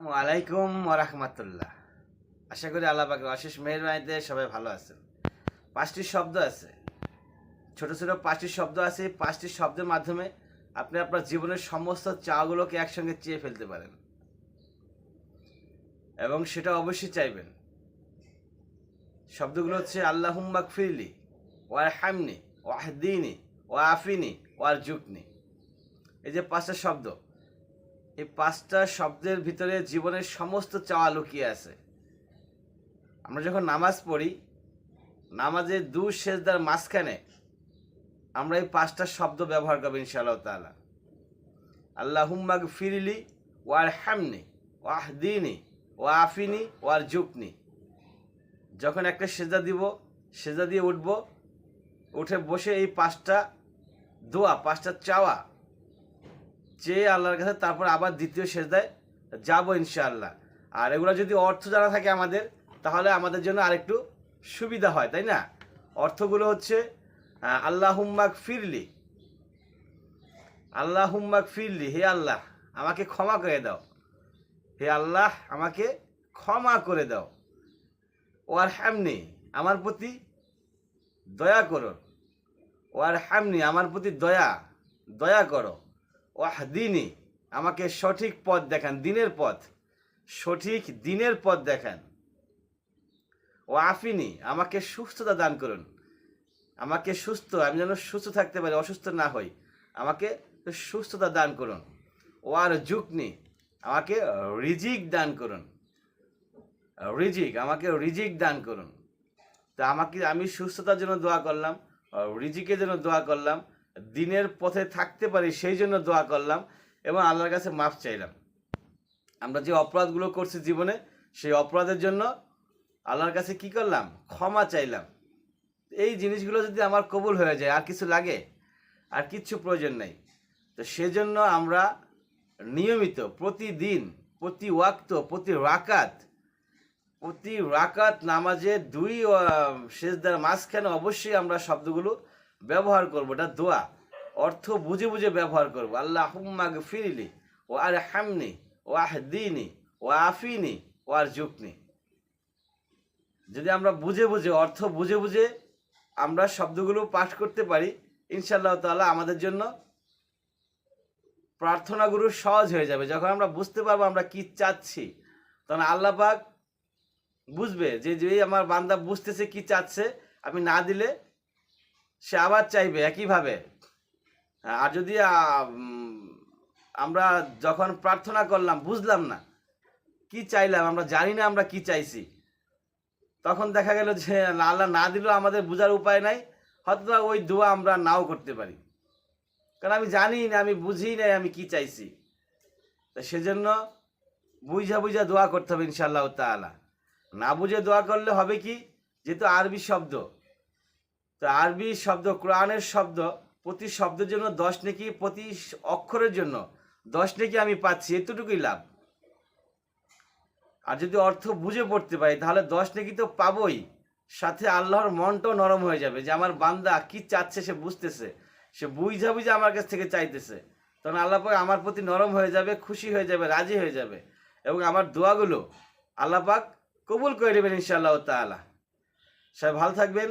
ওয়ালাইকুম ওরহমতুল্লাহ আশা করি আল্লাহ পাকের অশেষ মেহরবানিতে সবাই ভালো আছেন। পাঁচটি শব্দ আছে। ছোট ছোট পাঁচটি শব্দ আছে। পাঁচটি শব্দের মাধ্যমে আপনি আপনার জীবনের সমস্ত চাওয়াগুলোকে একসঙ্গে চেয়ে ফেলতে পারেন। এবং সেটা অবশ্যই চাইবেন। শব্দগুলো হচ্ছে আল্লাহুম্মাক ফিরলি ওয়ার হামনি ওয়াহদিনী ও আফিনি ওয়ার জুকনি এই যে পাঁচটা শব্দ। এই পাঁচটা শব্দের ভিতরে জীবনের সমস্ত চাওয়া লুকিয়ে আছে। আমরা যখন নামাজ পড়ি, নামাজের দু সেজদার মাঝখানে আমরা এই পাঁচটা শব্দ ব্যবহার করব ইনশাআল্লাহ তাআলা। আল্লাহুম্মাগ ফিরিলি ওয়ার হামনি ওয়াহদিনী ও আফিনি ওয়ার জুকনি যখন একটা সেজা দিব সেজা দিয়ে উঠব, উঠে বসে এই পাঁচটা দোয়া, পাঁচটা চাওয়া চেয়ে আল্লাহর কাছে তারপর আবার দ্বিতীয় সেজদায় যাব ইনশাআল্লাহ। আর এগুলো যদি অর্থ জানা থাকে আমাদের তাহলে আমাদের জন্য আরেকটু সুবিধা হয় তাই না? অর্থগুলো হচ্ছে আহ, আল্লাহ হুম্মাক ফিরলি আল্লাহ হুম্মাক ফিরলি হে আল্লাহ আমাকে ক্ষমা করে দাও। হে আল্লাহ আমাকে ক্ষমা করে দাও। ওয়ার হ্যামনি আমার প্রতি দয়া করো। ওয়ার হ্যামনি আমার প্রতি দয়া দয়া করো। ওয়াহদিনী আমাকে সঠিক পথ দেখান, দিনের পথ। সঠিক দিনের পথ দেখান। ও আফিনি, আমাকে সুস্থতা দান করুন। আমাকে সুস্থ, আমি যেন সুস্থ থাকতে পারি, অসুস্থ না হই। আমাকে সুস্থতা দান করুন। ও আর যুকনি আমাকে রিজিক দান করুন। রিজিক, আমাকে রিজিক দান করুন। তা আমাকে, আমি সুস্থতার জন্য দোয়া করলাম, রিজিকের জন্য দোয়া করলাম। দিনের পথে থাকতে পারি, সেই জন্য দোয়া করলাম এবং আল্লাহর কাছে মাফ চাইলাম। আমরা যে অপরাধগুলো করছি জীবনে, সেই অপরাধের জন্য আল্লাহর কাছে কি করলাম? ক্ষমা চাইলাম। এই জিনিসগুলো যদি আমার কবুল হয়ে যায়, আর কিছু লাগে? আর কিচ্ছু প্রয়োজন নেই। তো সেজন্য আমরা নিয়মিত, প্রতিদিন, প্রতি ওয়াক্ত, প্রতি রাকাত প্রতি রাকাত নামাজে দুই সেজদার মাঝখানে অবশ্যই আমরা শব্দগুলো ব্যবহার করব, এটা দোয়া। অর্থ বুঝে বুঝে ব্যবহার করব। আল্লাহ হুম্মাগ ফিরিলি ও আর হামনি ও আহ আহদিনি ও আফিনি ও আর জুকনি যদি আমরা বুঝে বুঝে, অর্থ বুঝে বুঝে আমরা শব্দগুলো পাঠ করতে পারি, ইনশাআল্লাহ তাআলা আমাদের জন্য প্রার্থনাগুলো সহজ হয়ে যাবে। যখন আমরা বুঝতে পারব আমরা কি চাচ্ছি, তখন আল্লাহ পাক বুঝবে যে যে আমার বান্দা বুঝতেছে কি চাচ্ছে, আমি না দিলে সে আবার চাইবে, একইভাবে। আর যদি আমরা যখন প্রার্থনা করলাম, বুঝলাম না, কি চাইলাম, আমরা জানি না আমরা কি চাইছি, তখন দেখা গেল যে আল্লাহ না দিলেও আমাদের বোঝার উপায় নাই হয়তো ওই দোয়া আমরা নাও করতে পারি। কারণ আমি জানি না, আমি বুঝি নাই আমি কি চাইছি। তা সেজন্য বুঝা বুঝা দোয়া করতে হবে ইনশাআল্লাহ তাআলা। না বুঝে দোয়া করলে হবে কি? যেহেতু আরবি শব্দ। তো আরবি শব্দ, কোরআনের শব্দ, প্রতি শব্দের জন্য দশ নেকি, প্রতি অক্ষরের জন্য দশ নেকি আমি পাচ্ছি, এতটুকুই লাভ। আর যদি অর্থ বুঝে পড়তে পারি, তাহলে দশ নেকি তো পাবই। সাথে আল্লাহর মনটাও নরম হয়ে যাবে যে আমার বান্দা কি চাচ্ছে সে বুঝতেছে, সে বুঝা বুঝে আমার কাছ থেকে চাইতেছে। তখন আল্লাহ পাক আমার প্রতি নরম হয়ে যাবে, খুশি হয়ে যাবে, রাজি হয়ে যাবে। এবং আমার দোয়াগুলো আল্লাহ পাক কবুল করে নেবেন ইনশাআল্লাহ তাআলা। সবাই ভালো থাকবেন।